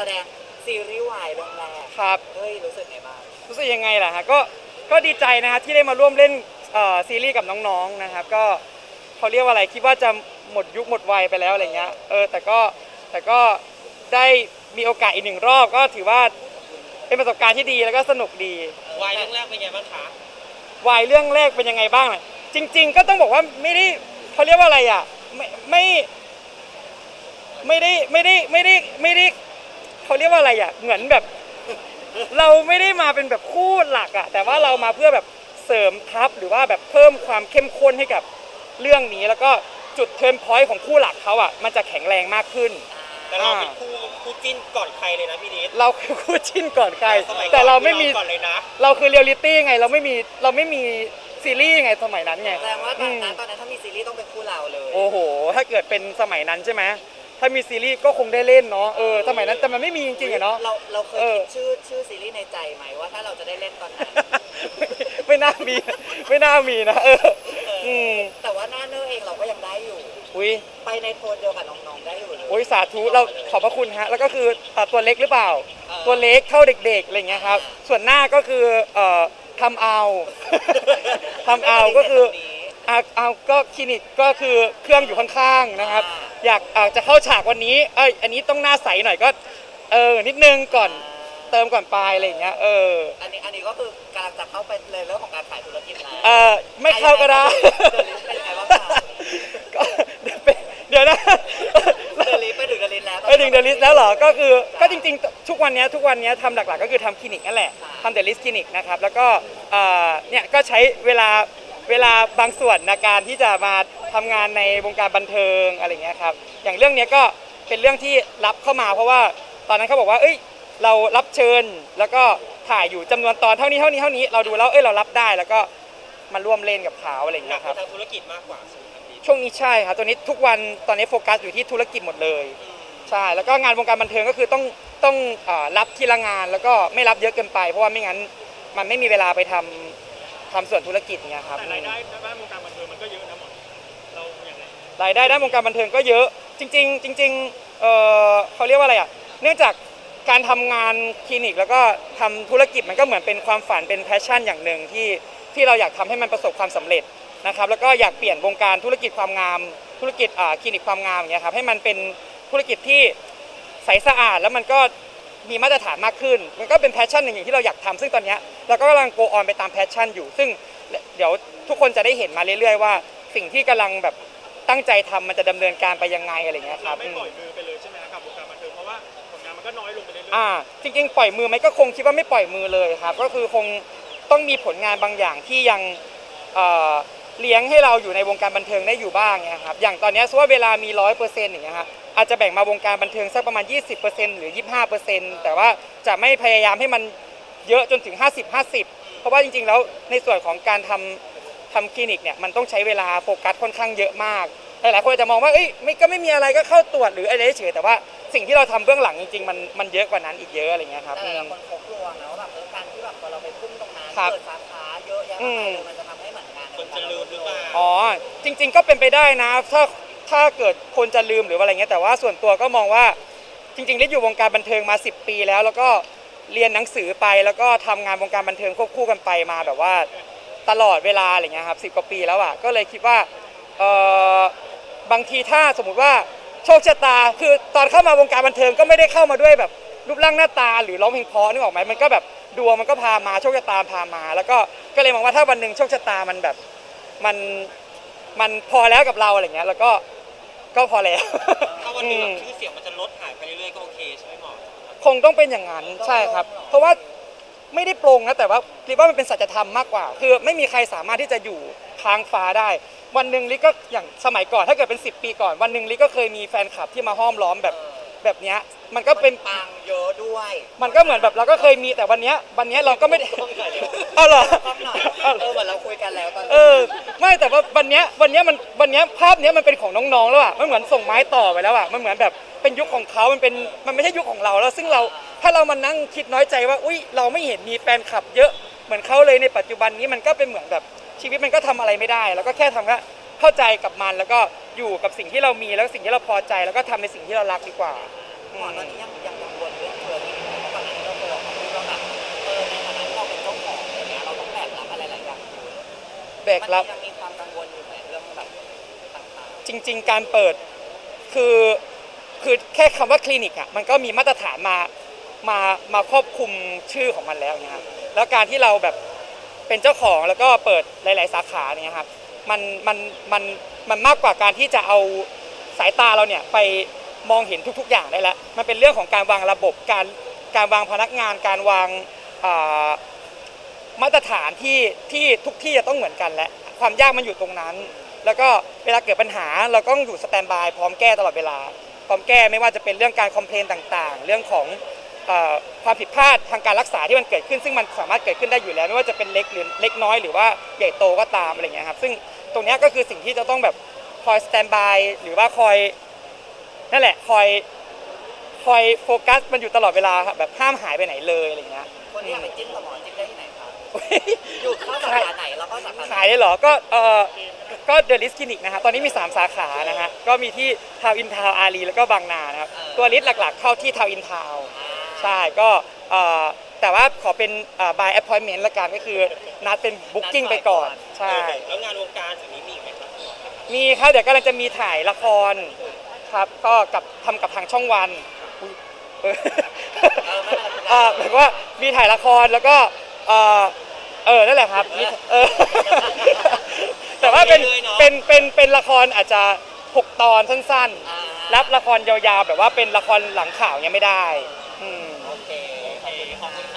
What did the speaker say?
แสดงซีรีส์วายเรื่องแรกครับ เฮ้ยรู้สึกไงบ้างรู้สึกยังไงล่ะฮะก็ก็ดีใจนะฮะที่ได้มาร่วมเล่นเอ่อซีรีส์กับน้องๆนะครับ ก็เขาเรียกว่าอะไรคิดว่าจะหมดยุคหมดวัยไปแล้วอะไรเงี้ยเออแต่ก็แต่ก็ได้มีโอกาสอีกหนึ่งรอบก็ถือว่าเป็นประสบการณ์ที่ดีแล้วก็สนุกดี วายเรื่องแรกเป็นไงบ้างคะ วายเรื่องแรกเป็นยังไงบ้างล่ะจริง ๆ ก็ต้องบอกว่าไม่ได้เขาเรียกว่าอะไรอะไม่ไม่ไม่ได้ไม่ได้ไม่ได้ไม่ได้ เขาเรียกว่าอะไรอะเหมือนแบบ เราไม่ได้มาเป็นแบบคู่หลักอะแต่ว่าเรามาเพื่อแบบเสริมทัพหรือว่าแบบเพิ่มความเข้มข้นให้กับเรื่องนี้แล้วก็จุดเทิร์นพอยต์ของคู่หลักเขาอะมันจะแข็งแรงมากขึ้น แต่เราเป็นคู่คู่จิ้นก่อนใครเลยนะพี่นิดเราคือคู่จิ้นก่อนใครสมัยก่อนแต่เราไม่มีก่อนเลยนะเราคือเรียลลิตี้ไงเราไม่มีเราไม่มีซีรีส์ไงสมัยนั้นไงแสดงว่าตอนนั้นอืมตอนนั้นถ้ามีซีรีส์ต้องเป็นคู่เราเลย โอ้โห ถ้าเกิดเป็นสมัยนั้นใช่ไหม ถ้ามีซีรีส์ก็คงได้เล่นเนาะเออสมัยนั้นแต่มันไม่มีจริงๆอะเนาะ เราเราเคยเออ คิดชื่อชื่อซีรีส์ในใจไหมว่าถ้าเราจะได้เล่นตอนนั้น ไม่น่ามีไม่น่ามีนะเอออืมแต่ว่าหน้าเนอร์เองเราก็ยังได้อยู่ อุ้ย ไปในโทนเดียวกับน้องๆได้อยู่เลย โอ้ยสาธุเราขอบพระคุณฮะแล้วก็คืออะตัวเล็กหรือเปล่าเออตัวเล็กเท่าเด็กๆอะไรเงี้ยครับส่วนหน้าก็คือเอ่อทำเอา ทำเอาก็คือ อะเอาก็คลินิกก็คือเครื่องอยู่ข้างๆนะครับ อยากอาจจะเข้าฉากวันนี้เอ้ยอันนี้ต้องหน้าใสหน่อยก็ เออนิดนึงก่อนเติมก่อนปลายอะไรอย่างเงี้ยเอออันนี้อันนี้ก็คือกำลังจะเข้าไปเลยเรื่องของการขายธุรกิจแล้วเออไม่เข้าก็ได้เดลิสเป็นยังไงบ้างคะก็เดี๋ยวนะ เดลิสไปถึงเดลิสแล้วเออถึงเดลิสแล้วเหรอ ก็คือก็จริงๆ ทุกวันเนี้ยทุกวันเนี้ยทำหลักๆ ก็คือทำคลินิกนั่นแหละทำเดลิสคลินิกนะครับ แล้วก็เอ่อเนี่ยก็ใช้เวลา เวลาบางส่วนในการที่จะมาทำงานในวงการบันเทิงอะไรเงี้ยครับอย่างเรื่องเนี้ยก็เป็นเรื่องที่รับเข้ามา เพราะว่าตอนนั้นเขาบอกว่า เอ้ย เรารับเชิญแล้วก็ถ่ายอยู่จำนวนตอนเท่านี้เท่านี้เท่านี้เราดูแล้วเอ้ยเรารับได้แล้วก็มาร่วมเล่นกับเขาอะไรหนัเงี้กยไปครับ ทางธุรกิจมากกว่าใช่ไหมครับพี่ช่วงนี้ใช่ครับตัวนี้ทุกวันตอนนี้โฟกัสอยู่ที่ธุรกิจหมดเลยใช่ แล้วก็งานวงการบันเทิงก็คือต้องต้องอารับทีละงานแล้วก็ไม่รับเยอะเกินไป เพราะว่าไม่งั้นมันไม่มีเวลาไปทำ ทำส่วนธุรกิจเนี่ยครับแต่รายได้ในด้านวงการบันเทิงมันก็เยอะนะหมดเราอย่างไรรายได้ด้านวงการบันเทิงก็เยอะ จริง ๆ จริงๆเอ่อเขาเรียกว่าอะไรอะเนื่องจากการทำงานคลินิกแล้วก็ทำธุรกิจมันก็เหมือนเป็นความฝันเป็นแพชชั่นอย่างหนึ่งที่ที่เราอยากทำให้มันประสบความสำเร็จนะครับแล้วก็อยากเปลี่ยนวงการธุรกิจความงาม ธุรกิจอ่าคลินิกความงามอย่างเงี้ยครับให้มันเป็นธุรกิจที่ใสสะอาดแล้วมันก็ มีมาตรฐานมากขึ้น มันก็เป็นแพชชั่นหนึ่งอย่างที่เราอยากทำซึ่งตอนเนี้ยเราก็กำลังโกออนไปตามแพชชั่นอยู่ ซึ่งเดี๋ยวทุกคนจะได้เห็นมาเรื่อยๆว่า สิ่งที่กำลังแบบตั้งใจทำมันจะดำเนินการไปยังไงอะไรเงี้ยคเรารับไม่อืมปล่อยมือไปเลยใช่ไหมครับกับวงการบันเทิงเพราะว่าผลงานมันก็น้อยลงไปเรื่อยอ่าจริงๆปล่อยมือไหมก็คงคิดว่าไม่ปล่อยมือเลยครับก็คือคงต้องมีผลงานบางอย่างที่ยัง เอ่อเลี้ยงให้เราอยู่ในวงการบันเทิงได้อยู่บ้างเนี่ยครับอย่างตอนเนี้ยสมมุติว่าเวลามีร้อยเปอร์เซ็นต์อย่างเงี้ยฮะอาจจะแบ่งมาวงการบันเทิงสักประมาณ 20%หรือ 25%แต่ว่าจะไม่พยายามให้มันเยอะจนถึง 50-50 เพราะว่าจริงๆ แล้วในส่วนของการทำทำคลินิกเนี่ยมันต้องใช้เวลาโฟกัสค่อนข้างเยอะมากหลายๆคนอาจจะมองว่าเอ้ยไม่ก็ไม่มีอะไรก็เข้าตรวจหรืออะไรเฉยๆแต่ว่าสิ่งที่เราทำเบื้องหลังจริงๆมันมันเยอะกว่านั้นอีกเยอะอะไรเงี้ยครับแต่อืหลายมคนเขากลัวนะว่าแบบเออการที่แบบพอเราไปพุ่งตรงนั้นครับเปิดสาขาเยอะแยะมากมายเลยมันจะ คนจะลืมหรือเปล่าอ๋อจริง ๆ ก็เป็นไปได้นะ ถ้าถ้าเกิดคนจะลืมหรือว่าอะไรเงี้ยแต่ว่าส่วนตัวก็มองว่าจริงๆลิศอยู่วงการบันเทิงมา 10 ปีแล้ว แล้วก็เรียนหนังสือไปแล้วก็ทำงานวงการบันเทิงควบคู่กันไปมาแบบว่าตลอดเวลาอะไรเงี้ยครับสิกว่าปีแล้วอะก็เลยคิดว่าเออบางทีถ้าสมมุติว่าโชคชะตาคือตอนเข้ามาวงการบันเทิงก็ไม่ได้เข้ามาด้วยแบบรูปร่างหน้าตาหรือร้องเพลงเพราะนึกออกไหมมันก็แบบ ดวงมันก็พามาโชคชะตาพามา แล้วก็ก็เลยมองว่าถ้าวันหนึ่งโชคชะตามันแบบมันมันพอแล้วกับเราอะไรเงี้ย แล้วก็ก็พอแล้วถ้าวันหนึงอืแบมบชื่อเสียงมันจะลดหายไปเรื่อยๆก็โอเคใช่ไหมหมอคงต้องเป็นอย่างนั้นใช่ครับ เพราะว่าไม่ได้โปรงนะแต่ว่าคิดว่ามันเป็นสัจธรรมมากกว่า คือไม่มีใครสามารถที่จะอยู่ค้างฟ้าได้ วันหนึ่งลิก็อย่างสมัยก่อนถ้าเกิดเป็น 10 ปีก่อน วันหนึ่งลิก็เคยมีแฟนคลับที่มาห้อมล้อมแบบ แบบเนี้ยมันก็เป็นปังเยอะด้วยมันก็เหมือนแบบเราก็เคยมีแต่วันเนี้ยวันเนี้ยเราก็ไม่ได้เอาเหรอชอบหน่อยเออเหมือนเราคุยกันแล้วตอนนี้เออ ไม่แต่ว่าวันเนี้ยวันเนี้ยมันวันเนี้ยภาพเนี้ยมันเป็นของน้องๆแล้วอะมันเหมือนส่งไม้ต่อไปแล้วอะมันเหมือนแบบเป็นยุคของเขามันเป็นมันไม่ใช่ยุคของเราแล้ว ซึ่งเราถ้าเรามานั่งคิดน้อยใจว่าอุ้ยเราไม่เห็นมีแฟนคลับเยอะเหมือนเขาเลยในปัจจุบันนี้มันก็เป็นเหมือนแบบชีวิตมันก็ทำอะไรไม่ได้ แล้วก็แค่ทำแค่ เข้าใจกับมันแล้วก็อยู่กับสิ่งที่เรามีแล้วสิ่งที่เราพอใจ แล้วก็ทำในสิ่งที่เรารักดีกว่าอืม ตอนนี้ยังยังกังวลเรื่องเธอเพราะตอนนี้เราตัอเราแบบเออในฐานะที่เราเป็นเจ้าของอะไรเงี้ยเราต้องแบกรับอะไรหลายอย่างอยู่แบกรับ มันยังมีความกังวลอยู่ไหมเรื่องแบบต่างจริง ๆ การเปิดคือคือแค่คำว่าคลินิกอะมันก็มีมาตรฐานมามามาครอบคลุมชื่อของมันแล้วเนี่ยครับแล้วการที่เราแบบเป็นเจ้าของแล้วก็เปิดหลาย ๆ สาขาเนี่ยครับ มันมันมันมันมากกว่าการที่จะเอาสายตาเราเนี่ยไปมองเห็นทุก ๆ อย่างได้แล้วมันเป็นเรื่องของการวางระบบการการวางพนักงาน การวางามาตรฐานที่ที่ทุกที่จะต้องเหมือนกันและความยากมันอยู่ตรงนั้น แล้วก็เวลาเกิดปัญหาเราก็ต้องอยู่สแตนบายพร้อมแก้ตลอดเวลา พร้อมแก้ไม่ว่าจะเป็นเรื่องการคอมเพลนต่างๆ เรื่องของ ความผิดพลาดทางการรักษาที่มันเกิดขึ้น ซึ่งมันสามารถเกิดขึ้นได้อยู่แล้วไม่ว่าจะเป็นเล็กหรือเล็กน้อยหรือว่าใหญ่โตก็ตามอะไรอย่างเงี้ยครับซึ่งตรงเนี้ยก็คือสิ่งที่จะต้องแบบคอยสแตนบายหรือว่าคอยนั่นแหละคอยคอยโฟกัสมันอยู่ตลอดเวลาครับแบบห้ามหายไปไหนเลยอะไรอย่างเงี้ยๆคนที่อยากไปจิ้มกับหมอจิ้มได้ที่ไหนครับอยู่เข้าสาขาไหนแล้วก็สาขาไหนขายได้เหรอก็เออก็เดลิสคลินิกนะฮะตอนนี้มี 3 สาขานะฮะก็มีที่ทาวอินทาวอารีแล้วก็บางนานะครับตัวลิสหลักๆเข้าที่ทาวอินทาว ใช่ก็เอ่อแต่ว่าขอเป็นเอ่อ by appointment ละกันก็คือนัดเป็น booking ไปก่อนใช่แล้วงานวงการจากนี้มีอีกไหมครับมีครับเดี๋ยวกำลังจะมีถ่ายละครครับก็กับทำกับทางช่องวันอุ๊ยเออเออไม่เป็นไรเอ่อหมายความว่ามีถ่ายละครแล้วก็เออเออนั่นแหละครับมีเออแต่ว่าเป็นเป็นเป็นเป็นละครอาจจะ6ตอนสั้นอ่าๆรับละครยาวๆ แบบว่าเป็นละครหลังข่าวยังไม่ได้อืมโอเคโอเค